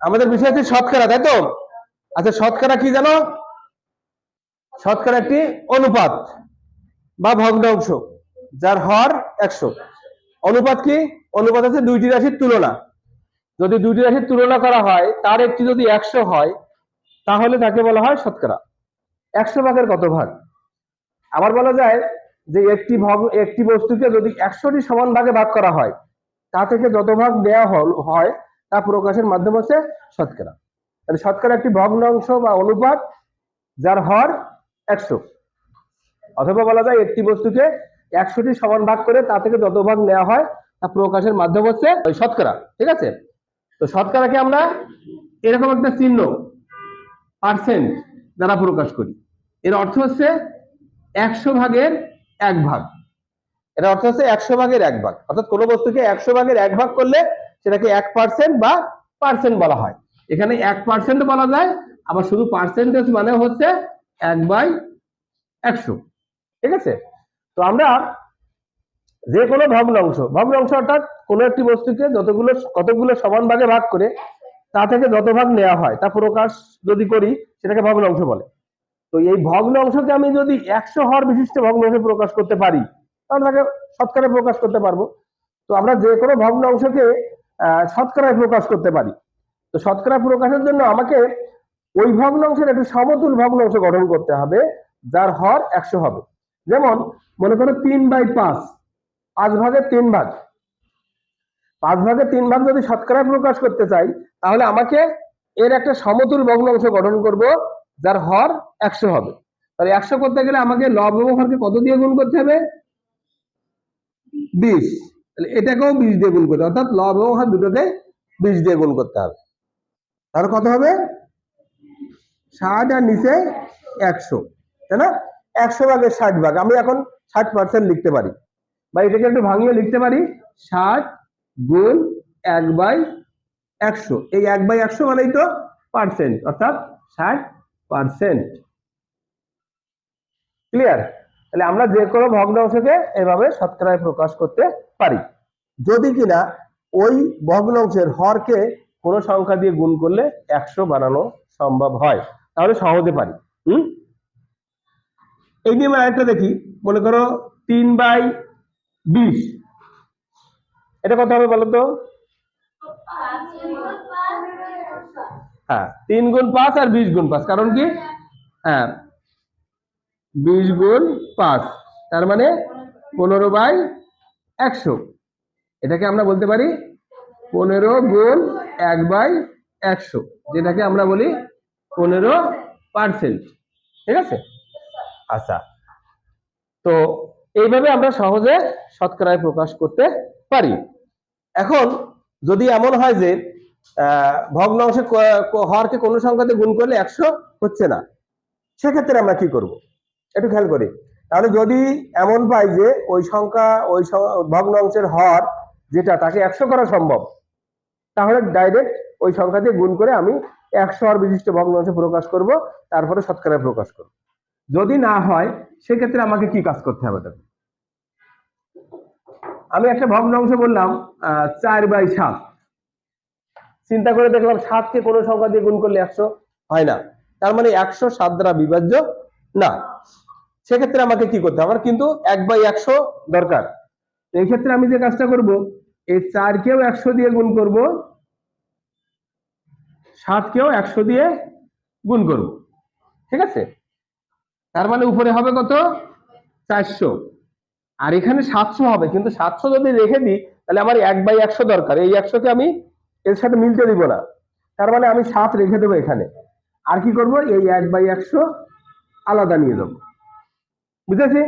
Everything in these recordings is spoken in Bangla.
আমাদের বিষয় হচ্ছে শতকরা তাই তো? আচ্ছা শতকরা কি জানো? শতকরা একটি অনুপাত বা ভগ্নাংশ, যার হর একশো। অনুপাত কি? অনুপাত আছে দুইটি রাশির তুলনা। যদি দুইটি রাশির তুলনা করা হয়, তার একটি যদি একশো হয়, তাহলে তাকে বলা হয় শতকরা একশো ভাগের কত ভাগ? আবার বলা যায় যে একটি ভগ, একটি বস্তুকে যদি একশোটি সমান ভাগে ভাগ করা হয়, তা থেকে যত ভাগ দেওয়া হয় তা প্রকাশের মাধ্যম হচ্ছে শতকরা। তাহলে শতকরা একটি ভগ্নাংশ বা অনুপাত যার হর একশো। অথবা বলা যায় একটি বস্তুকে একশোটি সমান ভাগ করে তা থেকে যত ভাগ নেওয়া হয় তা প্রকাশের মাধ্যম হচ্ছে ওই শতকরা, ঠিক আছে? তো শতকরাকে আমরা এরকম একটা চিহ্ন পার্সেন্ট দ্বারা প্রকাশ করি। এর অর্থ হচ্ছে একশো ভাগের এক ভাগ। এর অর্থ হচ্ছে একশো ভাগের এক ভাগ। অর্থাৎ কোনো বস্তুকে একশো ভাগের এক ভাগ করলে সেটাকে এক পার্সেন্ট বা পার্সেন্ট বলা হয়। এখানে এক পার্সেন্ট বলা যায়, আবার শুধু পার্সেন্টেজ মানে হচ্ছে এক বাই একশো। ঠিক আছে? তো আমরা যে কোনো ভগ্নাংশ ভগ্নাংশ অর্থাৎ কোনো একটি বস্তুকে যতগুলো, কতগুলো সমান ভাগে ভাগ করে, তা থেকে যত ভাগ নেওয়া হয়, তা প্রকাশ যদি করি, সেটাকে ভগ্নাংশ বলে। তো এই ভগ্নাংশকে আমি যদি একশো হর বিশিষ্ট ভগ্নাংশে প্রকাশ করতে পারি, তাহলে তাকে শতকরা প্রকাশ করতে পারব। তো আমরা যে কোনো ভগ্নাংশকে শতকরায় প্রকাশ করতে পারি। তো শতকরা প্রকাশের জন্য আমাকে ওই ভগ্নাংশের একটি সমতুল ভগ্নাংশ গঠন করতে হবে, যার হর একশো হবে। যেমন, মনে করো তিন বাই পাঁচ পাঁচ ভাগের তিন ভাগ। পাঁচ ভাগের তিন ভাগ যদি শতকরায় প্রকাশ করতে চাই, তাহলে আমাকে এর একটা সমতুল ভগ্নাংশ গঠন করব, যার হর একশো হবে। তাহলে একশো করতে গেলে আমাকে লব হরকে কত দিয়ে গুণ করতে হবে? বিশ। তাহলে এটাকেও বিশ দিয়ে গুণ করতে অর্থাৎ লব এবং হর দুটোকে বিশ দিয়ে গুণ করতে হবে। তাহলে কত হবে? ষাট আর নিচে একশো, তাই না? একশো ভাগের ষাট ভাগ। আমি এখন ষাট পার্সেন্ট লিখতে পারি। বা এটাকে একটু ভাঙিয়ে লিখতে পারি। ষাট গুণ এক বাই একশো। এই এক বাই একশো মানেই তো পার্সেন্ট অর্থাৎ ষাট পার্সেন্ট ক্লিয়ার তাহলে আমরা যে কোনো ভগ্নাংশকে এভাবে শতকরায় প্রকাশ করতে পারি। যদি কিনা ওই ভগ্নাংশের হরকে কোনো সংখ্যা দিয়ে গুণ করলে একশো বানানো সম্ভব হয়, তাহলে সহজে পারি। হম? এই নিয়ে আমরা আরেকটা দেখি, মনে করো তিন বাই বিশ। এটা কত হবে বলো তো? হ্যাঁ তিন গুণ পাঁচ আর বিশ গুণ পাঁচ, কারণ কি? হ্যাঁ বিশ গুণ পাঁচ তার মানে পনেরো বাই একশো। এটাকে আমরা বলতে পারি পনেরো গুণ এক বাই একশো যেটাকে আমরা বলি পনেরো পার্সেন্ট। ঠিক আছে? আচ্ছা। তো এইভাবে আমরা সহজে শতকরায় প্রকাশ করতে পারি। এখন যদি এমন হয় যে আহ, ভগ্নাংশে হরকে কোনো সংখ্যাতে গুণ করলে একশো হচ্ছে না সেক্ষেত্রে আমরা কি করব? একটু খেয়াল করি। তাহলে যদি এমন পাই যে ওই সংখ্যা ওই ভগ্নাংশের হর যেটা তাকে একশো করা সম্ভব তাহলে ডাইরেক্ট ওই সংখ্যা দিয়ে গুণ করে আমি একশো হর বিশিষ্ট ভগ্নাংশে প্রকাশ করব তারপরে শতকরায় প্রকাশ করব। যদি না হয় সেক্ষেত্রে আমাকে কি কাজ করতে হবে তখন আমি একটা ভগ্নাংশ বললাম আহ, চার বাই সাত। চিন্তা করে দেখলাম সাতকে কোনো সংখ্যা দিয়ে গুণ করলে একশো হয় না। তার মানে একশো সাত দ্বারা বিভাজ্য না। সেক্ষেত্রে আমাকে কি করতে আমার কিন্তু এক বাই একশো দরকার। তো এই ক্ষেত্রে আমি যে কাজটা করব, এই চার চারকেও একশো দিয়ে গুণ করব, সাতকেও একশো দিয়ে গুণ করব। ঠিক আছে? তার মানে উপরে হবে কত? চারশো। আর এখানে সাতশো হবে, কিন্তু সাতশো যদি রেখে দিই, তাহলে আমার এক বাই একশো দরকার। এই একশোকে আমি এর সাথে মিলতে দিব না। তার মানে আমি সাত রেখে দেবো এখানে। আর কি করব? এই এক বাই একশো আলাদা নিয়ে যাব বুঝেছি?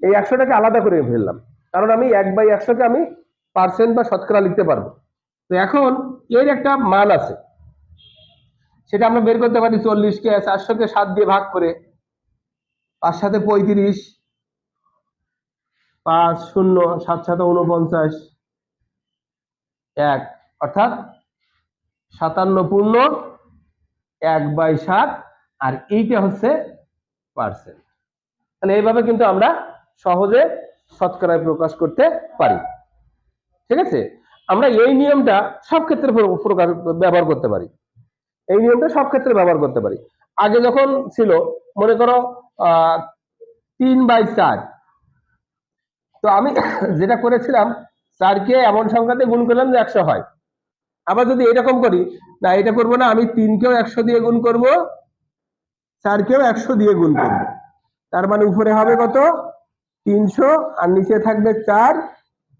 এই একশোটাকে আলাদা করে ফেললাম। কারণ আমি এক বাই একশোকে আমি পার্সেন্ট বা শতকরা লিখতে পারব। তো এখন এর একটা মান আছে। সেটা আমরা বের করতে পারি চল্লিশকে, চারশোকে সাত দিয়ে ভাগ করে। পাঁচ সাথে পঁয়ত্রিশ, পাঁচ শূন্য, সাত সাথে উনপঞ্চাশ এক, অর্থাৎ সাতান্ন পূর্ণ এক বাই সাত। আর এইটা হচ্ছে পার্সেন্ট তাহলে এইভাবে কিন্তু আমরা সহজে শতকরায় প্রকাশ করতে পারি। ঠিক আছে? আমরা এই নিয়মটা সব ক্ষেত্রে ব্যবহার করতে পারি। এই নিয়মটা সব ক্ষেত্রে ব্যবহার করতে পারি। আগে যখন ছিল, মনে করো তিন বাই চার। তো আমি যেটা করেছিলাম, চারকে এমন সংখ্যাতে গুণ করলাম যে একশো হয়। আবার যদি এরকম করি, না, এটা করব না, আমি তিনকেও একশো দিয়ে গুণ করব, চারকেও একশো দিয়ে গুণ করব। তার মানে উপরে হবে কত? তিনশো, আর নিচে থাকবে চার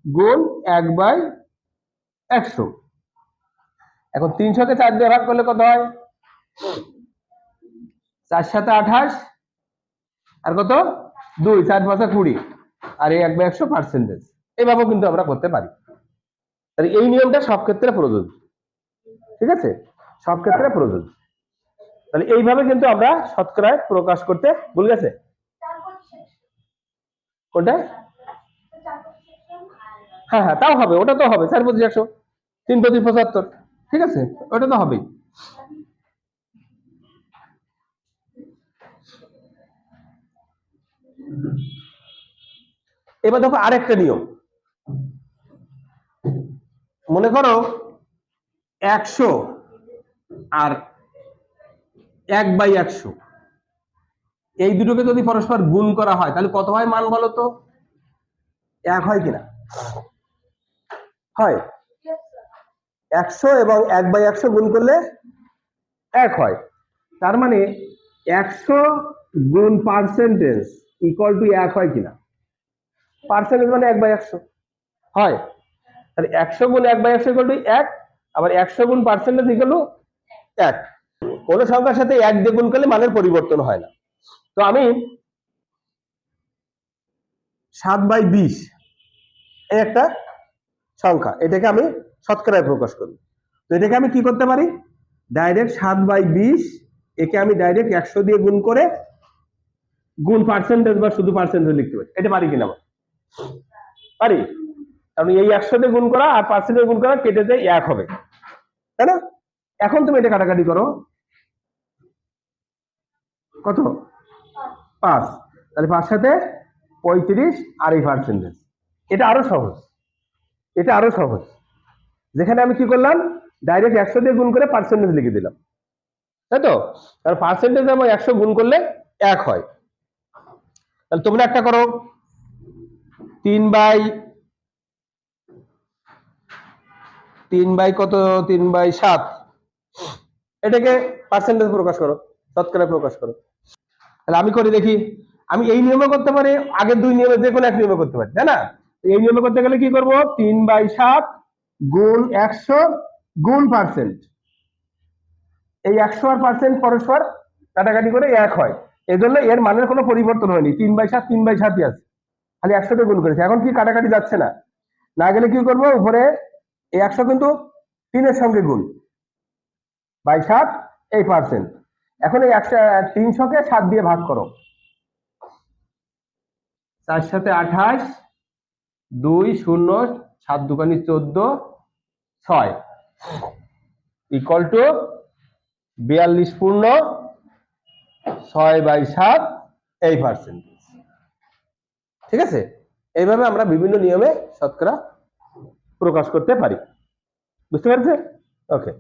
গুণ এক বাই একশো। এখন তিনশোকে চার দিয়ে ভাগ করলে কত হয়? চার সাথে আঠাশ, আর কত? দুই, চার পাঁচা কুড়ি, আর এই এক বাই একশো পার্সেন্টেজ এইভাবেও কিন্তু আমরা করতে পারি। তাহলে এই নিয়মটা সব ক্ষেত্রে প্রযোজ্য। ঠিক আছে? সব ক্ষেত্রে প্রযোজ্য। তাহলে এইভাবে কিন্তু আমরা শতকরায় প্রকাশ করতে ভুল গেছে। কোনটা হ্যাঁ হ্যাঁ তাও হবে, ওটা তো হবে, চার পঁচিশ, একশো, তিন পঁচিশ, পঁচাত্তর, ঠিক আছে? ওটা তো হবেই। এবার দেখো আরেকটা নিয়ম। মনে করো একশো আর এক বাই একশো। এই দুটোকে যদি পরস্পর গুণ করা হয়, তাহলে কত হয় মান বলো তো? এক হয় কিনা? হয়। একশো এবং এক বাই একশো গুণ করলে এক হয়। তার মানে একশো গুণ পার্সেন্টেজ ইকুয়াল টু এক হয় কিনা? পার্সেন্টেজ মানে এক বাই একশো। হয়। তাহলে একশো গুণ এক বাই একশো ইকুয়াল টু এক, আবার একশো গুণ পার্সেন্টেজ ইকুয়াল টু এক। কোন সংখ্যার সাথে এক দিয়ে গুণ করলে মানের পরিবর্তন হয় না। তো আমি সাত বাই বিশ এই একটা সংখ্যা, এটাকে আমি শতকরায় প্রকাশ করি। তো এটাকে আমি কি করতে পারি? ডাইরেক্ট সাত বাই বিশ, একে আমি ডাইরেক্ট একশো দিয়ে গুণ করে গুণ পার্সেন্টেজ বা শুধু পার্সেন্টেজ লিখতে পারি। এটা পারি কিনা পারি। কারণ এই একশো দিয়ে গুণ করা আর পার্সেন্টেজ গুণ করা কেটে যায় এক হবে। তাই না? এখন তুমি এটা কাটাকাটি করো। কত? পাঁচ। তাহলে পাঁচ সাথে পঁয়ত্রিশ আর এই পার্সেন্টেজ এটা আরও সহজ। এটা আরও সহজ। যেখানে আমি কি করলাম? ডাইরেক্ট একশো দিয়ে গুণ করে পার্সেন্টেজ লিখে দিলাম। তাই তো? আর পার্সেন্টেজ এবং একশো গুণ করলে এক হয়। তাহলে তোমরা একটা করো। তিন বাই তিন বাই কত? তিন বাই সাত। এটাকে পার্সেন্টেজ প্রকাশ করো। শতকরা প্রকাশ করো। তাহলে আমি করে দেখি। আমি এই নিয়মে করতে পারি, আগের দুই নিয়মে যে কোনো এক নিয়মে করতে পারি, তাই না? এই নিয়মে করতে গেলে কি করব? তিন বাই সাত গুণ একশো গুণ পার্সেন্ট এই একশো আর পার্সেন্ট পরস্পর কাটাকাটি করে এক হয়। এজন্য এর মানের কোনো পরিবর্তন হয়নি। তিন বাই সাত, তিন বাই সাতই আছে। খালি একশোতে গুণ করেছে। এখন কি কাটাকাটি যাচ্ছে না? না গেলে কি করব? উপরে এই একশো কিন্তু তিনের সঙ্গে গুণ। বাই সাত, এই পার্সেন্ট এখন এই একশো তিনশোকে সাত দিয়ে ভাগ করো। চার সাথে আঠাশ, দুই শূন্য, সাত দুকানি চোদ্দ, ছয়। ইকুয়াল টু বিয়াল্লিশ পূর্ণ, ছয় বাই সাত, এই পার্সেন্টেজ ঠিক আছে? এইভাবে আমরা বিভিন্ন নিয়মে শতকরা প্রকাশ করতে পারি। বুঝতে পেরেছে ওকে